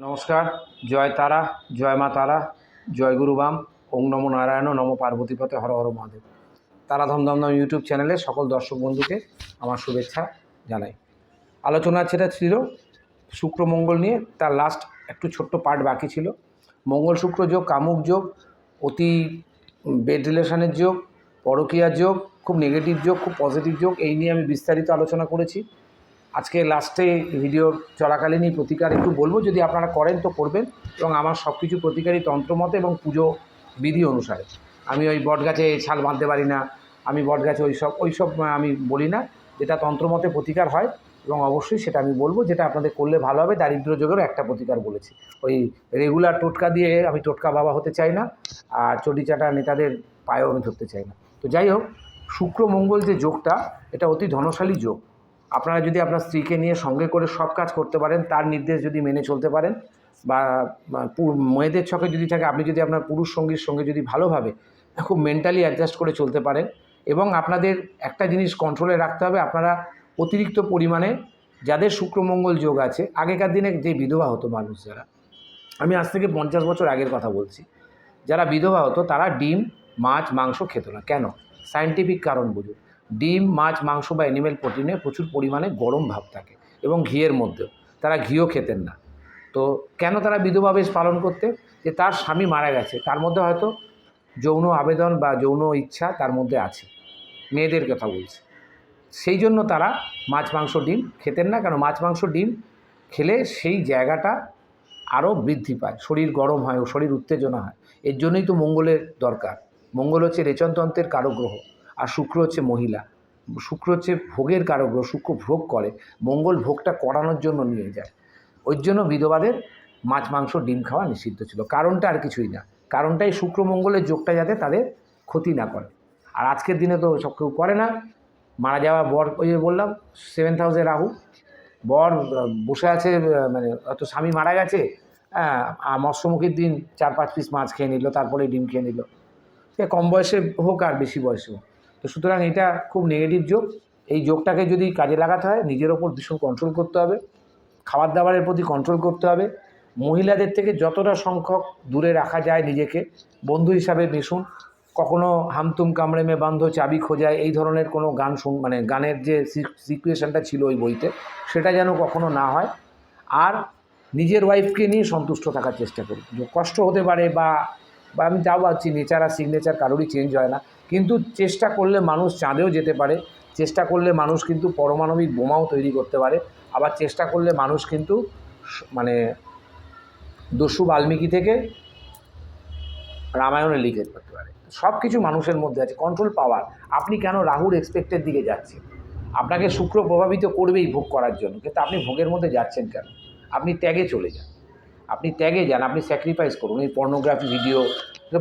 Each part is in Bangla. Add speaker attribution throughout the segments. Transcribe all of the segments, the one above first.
Speaker 1: নমস্কার, জয় তারা, জয় মা তারা, জয় গুরুবাম ওং নম নারায়ণ, নম পার্বতীপতে, হর হর মহাদেব। তারা ধমধমধম ইউটিউব চ্যানেলে সকল দর্শক বন্ধুকে আমার শুভেচ্ছা জানাই। আলোচনা সেটা ছিল, শুক্র মঙ্গল নিয়ে, তার লাস্ট একটু ছোট্ট পার্ট বাকি ছিল। মঙ্গল শুক্র যোগ, কামুক যোগ, অতি বেড রিলেশনের যোগ, পরকীয়ার যোগ, খুব নেগেটিভ যোগ, খুব পজিটিভ যোগ, এই নিয়ে আমি বিস্তারিত আলোচনা করেছি। আজকে লাস্টে ভিডিওর চলাকালীনই প্রতিকার একটু বলব, যদি আপনারা করেন তো করবেন এবং আমার সব কিছু প্রতিকারই তন্ত্রমতে এবং পুজো বিধি অনুসারে। আমি ওই বটগাছে ছাল বাঁধতে পারি না, আমি বটগাছে ওই সব ওই সব আমি বলি না, যেটা তন্ত্রমতে প্রতিকার হয় এবং অবশ্যই সেটা আমি বলব, যেটা আপনাদের করলে ভালো হবে, দারিদ্র যোগেরও একটা প্রতিকার বলেছি। ওই রেগুলার টোটকা দিয়ে আমি টোটকা বাবা হতে চাই না, আর চটিচাটা নেতাদের পায়েও আমি ধরতে চাই না। তো যাই হোক, শুক্র মঙ্গল যে যোগটা, এটা অতি ধনশালী যোগ। আপনারা যদি আপনার স্ত্রীকে নিয়ে সঙ্গে করে সব কাজ করতে পারেন, তার নির্দেশ যদি মেনে চলতে পারেন বা মেয়েদের ছকে যদি থাকে, আপনি যদি আপনার পুরুষ সঙ্গীর সঙ্গে যদি ভালোভাবে খুব মেন্টালি অ্যাডজাস্ট করে চলতে পারেন এবং আপনাদের একটা জিনিস কন্ট্রোলে রাখতে হবে, আপনারা অতিরিক্ত পরিমাণে যাদের শুক্রমঙ্গল যোগ আছে, আগেকার দিনে যে বিধবা হতো মানুষ যারা, আমি আজ থেকে পঞ্চাশ বছর আগের কথা বলছি, যারা বিধবা হতো তারা ডিম, মাছ, মাংস খেত না। কেন? সায়েন্টিফিক কারণ বুঝুন। ডিম, মাছ, মাংস বা অ্যানিমেল প্রোটিনে প্রচুর পরিমাণে গরম ভাব থাকে এবং ঘিয়ের মধ্যেও। তারা ঘিও খেতেন না। তো কেন তারা বিধবা বেশ পালন করতে যে তার স্বামী মারা গেছে, তার মধ্যে হয়তো যৌন আবেদন বা যৌন ইচ্ছা তার মধ্যে আছে। মেয়েদের কথা বলছি। সেই জন্য তারা মাছ, মাংস, ডিম খেতেন না কারণ মাছ, মাংস, ডিম খেলে সেই জায়গাটা আরও বৃদ্ধি পায়। শরীর গরম হয় ও শরীর উত্তেজনা হয়। এর জন্যই তো মঙ্গলের দরকার। মঙ্গল হচ্ছে রেচনতন্ত্রের কারগ্রহ। আর শুক্র হচ্ছে মহিলা। শুক্র হচ্ছে ভোগের কারগ্রহ শুক্র ভোগ করে, মঙ্গল ভোগটা করানোর জন্য নিয়ে যায়। ওই জন্য বিধবাদের মাছ, মাংস, ডিম খাওয়া নিষিদ্ধ ছিল। কারণটা আর কিছুই না। কারণটাই শুক্র মঙ্গলের যোগটা যাতে তাদের ক্ষতি না করে। আর আজকের দিনে তো সব কেউ করে না। মারা যাওয়া বর, ওই যে বললাম সেভেন্থ হাউসে রাহু। বর, বসে আছে মানে অত স্বামী মারা গেছে হ্যাঁ মৎস্যমুখীর দিন চার পাঁচ পিস মাছ খেয়ে নিল তারপরে ডিম খেয়ে নিল। সে কম বয়সে হোক আর বেশি বয়সে হোক। তো সুতরাং এটা খুব নেগেটিভ যোগ। এই যোগটাকে যদি কাজে লাগাতে হয়, নিজের ওপর ভীষণ কন্ট্রোল করতে হবে খাবার দাবারের প্রতি কন্ট্রোল করতে হবে, মহিলাদের থেকে যতটা সংখ্যক দূরে রাখা যায় নিজেকে, বন্ধু হিসাবে মিশুন, কখনো হামতুম কামড়ে মে বান্ধ, চাবি খোঁজায়, এই ধরনের কোনো গান শুন মানে গানের যে সিচুয়েশনটা ছিল ওই বইতে, সেটা যেন কখনো না হয়। আর নিজের ওয়াইফকে নিয়ে সন্তুষ্ট থাকার চেষ্টা করি কষ্ট হতে পারে বা বা আমি তাও পাচ্ছি নেচার আর সিগনেচার কারোরই চেঞ্জ হয় না। কিন্তু চেষ্টা করলে মানুষ চাঁদেও যেতে পারে, চেষ্টা করলে মানুষ কিন্তু পরমাণবিক বোমাও তৈরি করতে পারে, আবার চেষ্টা করলে মানুষ কিন্তু মানে দস্যু বাল্মীকি থেকে রামায়ণে লিখে করতে পারে। সব কিছু মানুষের মধ্যে আছে কন্ট্রোল পাওয়ার আপনি কেন রাহুর এক্সপেক্টের দিকে যাচ্ছেন? আপনাকে শুক্র প্রভাবিত করবেই ভোগ করার জন্য, কিন্তু আপনি ভোগের মধ্যে যাচ্ছেন কেন? আপনি ত্যাগে চলে যান। আপনি ত্যাগে যান, আপনি স্যাক্রিফাইস করুন। এই পর্নোগ্রাফি ভিডিও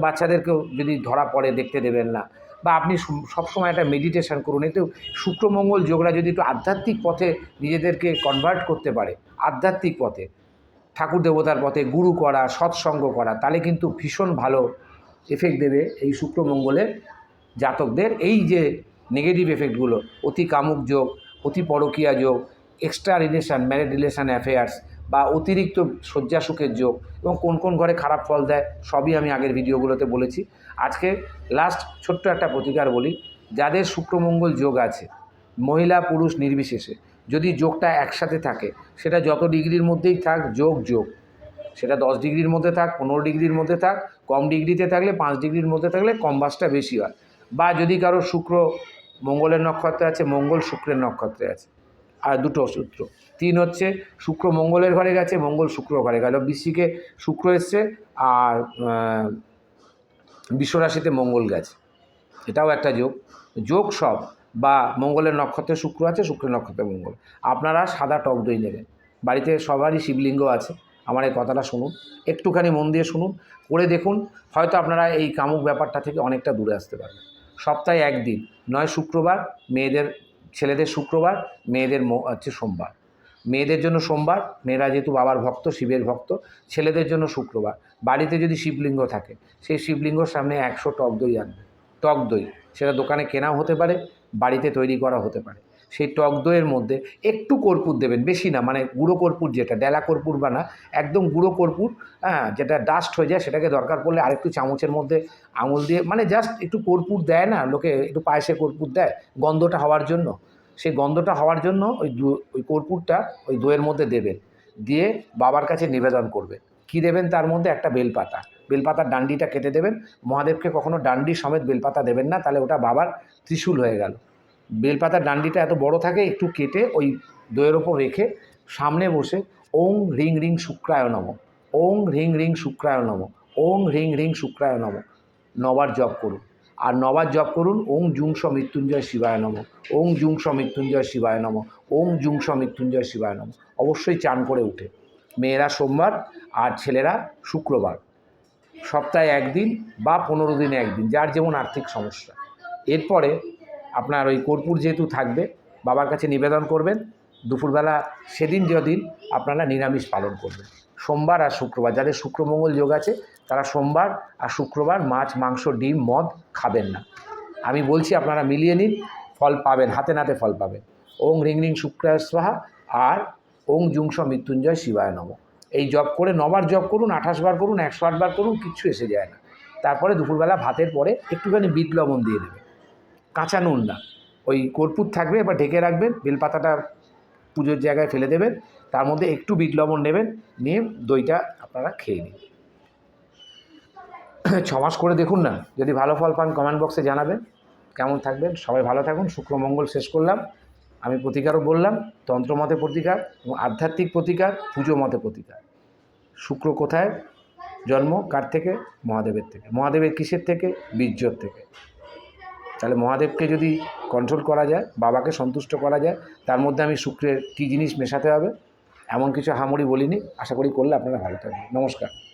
Speaker 1: বাচ্চাদেরকেও যদি ধরা পড়ে, দেখতে দেবেন না। বা আপনি সবসময় একটা মেডিটেশন করুন। একটু শুক্রমঙ্গল যোগরা যদি একটু আধ্যাত্মিক পথে নিজেদেরকে কনভার্ট করতে পারে, আধ্যাত্মিক পথে, ঠাকুর দেবতার পথে, গুরু করা, সৎসঙ্গ করা, তাহলে কিন্তু ভীষণ ভালো এফেক্ট দেবে এই শুক্রমঙ্গলের জাতকদের। এই যে নেগেটিভ এফেক্টগুলো অতি কামুক যোগ, অতি পরকীয়া যোগ extra relation married relation affairs বা অতিরিক্ত শয্যা সুখের যোগ এবং কোন কোন ঘরে খারাপ ফল দেয়, সবই আমি আগের ভিডিওগুলোতে বলেছি। আজকে লাস্ট ছোট্ট একটা প্রতিকার বলি, যাদের শুক্রমঙ্গল যোগ আছে, মহিলা পুরুষ নির্বিশেষে, যদি যোগটা একসাথে থাকে, সেটা যত ডিগ্রির মধ্যেই থাক, যোগ যোগ। সেটা দশ ডিগ্রির মধ্যে থাক, পনেরো ডিগ্রির মধ্যে থাক, কম ডিগ্রিতে থাকলে পাঁচ ডিগ্রির মধ্যে থাকলে কম্বাসটা বেশি হয়। বা যদি কারও শুক্র মঙ্গলের নক্ষত্রে আছে, মঙ্গল শুক্রের নক্ষত্রে আছে। আর দুটো সূত্র। তিন হচ্ছে শুক্র মঙ্গলের ঘরে গেছে, মঙ্গল শুক্র ঘরে গেল। বৃশ্চিকে শুক্র এসছে আর বিশ্বরাশিতে মঙ্গল গেছে। এটাও একটা যোগ। যোগ সব, বা মঙ্গলের নক্ষত্রে শুক্র আছে, শুক্রের নক্ষত্রে মঙ্গল। আপনারা সাদা টক দই নেবেন। বাড়িতে সবারই শিবলিঙ্গ আছে। আমার এই কথাটা শুনুন, একটুখানি মন দিয়ে শুনুন, করে দেখুন, হয়তো আপনারা এই কামুক ব্যাপারটা থেকে অনেকটা দূরে আসতে পারবেন। সপ্তাহে একদিন, নয় শুক্রবার, মেয়েদের, ছেলেদের শুক্রবার, মেয়েদের হচ্ছে সোমবার। মেয়েদের জন্য সোমবার, মেয়েরা যেহেতু বাবার ভক্ত, শিবের ভক্ত, ছেলেদের জন্য শুক্রবার। বাড়িতে যদি শিবলিঙ্গ থাকে, সেই শিবলিঙ্গর সামনে একশো টক দই আনবে। টক দই, সেটা দোকানে কেনাও হতে পারে, বাড়িতে তৈরি করা হতে পারে। সেই টক দইয়ের মধ্যে একটু কর্পূর দেবেন, বেশি না মানে গুঁড়ো কর্পূর যেটা, ডেলা কর্পূর বা না, একদম গুঁড়ো কর্পূর হ্যাঁ যেটা ডাস্ট হয়ে যায়, সেটাকে দরকার পড়লে আরেকটু চামচের মধ্যে আঙুল দিয়ে মানে জাস্ট একটু কর্পূর দেয় না, লোকে একটু পায়েসে কর্পূর দেয়, গন্ধটা হওয়ার জন্য। সেই গন্ধটা হওয়ার জন্য ওই দু- ওই কর্পূরটা ওই দইয়ের মধ্যে দেবেন। দিয়ে বাবার কাছে নিবেদন করবেন। কী দেবেন তার মধ্যে? একটা বেলপাতা। বেলপাতার ডান্ডিটা কেটে দেবেন। মহাদেবকে কখনো ডান্ডি সমেত বেলপাতা দেবেন না, তাহলে ওটা বাবার ত্রিশূল হয়ে গেল। বেলপাতার ডান্ডিটা এত বড় থাকে, একটু কেটে ওই দইয়ের ওপর রেখে সামনে বসে ওং রিং রিং শুক্রায় নম। ওং রিং রিং শুক্রায় নম। ওং রিং রিং শুক্রায় নম। নবার জপ করুন। আর নবার জপ করুন, ওং জুংস মৃত্যুঞ্জয় শিবায় নম। ওং জুংস মৃত্যুঞ্জয় শিবায় নম। ওং জুংস মৃত্যুঞ্জয় শিবায় নম। অবশ্যই চান করে উঠে। মেয়েরা সোমবার, আর ছেলেরা শুক্রবার। সপ্তাহে একদিন বা পনেরো দিনে একদিন, যার যেমন আর্থিক সমস্যা। এরপরে আপনার ওই কর্পূর যেহেতু থাকবে, বাবার কাছে নিবেদন করবেন দুপুরবেলা সেদিন যেদিন আপনারা নিরামিষ পালন করবেন। সোমবার আর শুক্রবার, যাদের শুক্রমঙ্গল যোগ আছে, তারা সোমবার আর শুক্রবার মাছ, মাংস, ডিম, মদ খাবেন না। আমি বলছি আপনারা মিলিয়ে নিন, ফল পাবেন, হাতে নাতে ফল পাবেন। ওং রিং রিং শুক্রায় স্বাহা, আর ওং জুংস মৃত্যুঞ্জয় শিবায় নম। এই জপ করে নবার জপ করুন, আঠাশ বার করুন, একশো আট বার করুন, কিচ্ছু এসে যায় না। তারপরে দুপুরবেলা ভাতের পরে একটুখানি বিট লবণ দিয়ে দেবেন। কাঁচা নুন না, ওই কর্পূর থাকবে, এবার ঢেকে রাখবেন, বেলপাতাটা পুজোর জায়গায় ফেলে দেবেন, তার মধ্যে একটু বিট লবণ নেবেন, নিয়ে দইটা আপনারা খেয়ে নিন। ছমাস করে দেখুন না, যদি ভালো ফল পান কমেন্ট বক্সে জানাবেন, কেমন থাকবেন, সবাই ভালো থাকুন শুক্রমঙ্গল শেষ করলাম। আমি প্রতিকারও বললাম, তন্ত্রমতে প্রতিকার এবং আধ্যাত্মিক প্রতিকার, পুজো মতে প্রতিকার। শুক্র কোথায়? জন্ম কার থেকে? মহাদেবের থেকে। মহাদেবের কিসের থেকে? বীর্যর থেকে। তাহলে মহাদেবকে যদি কন্ট্রোল করা যায়, বাবাকে সন্তুষ্ট করা যায়, তার মধ্যে আমি শুক্রের কী জিনিস মেশাতে হবে? এমন কিছু হামড়ি বলিনি। আশা করি করলে আপনারা ভালো থাকবেন। নমস্কার।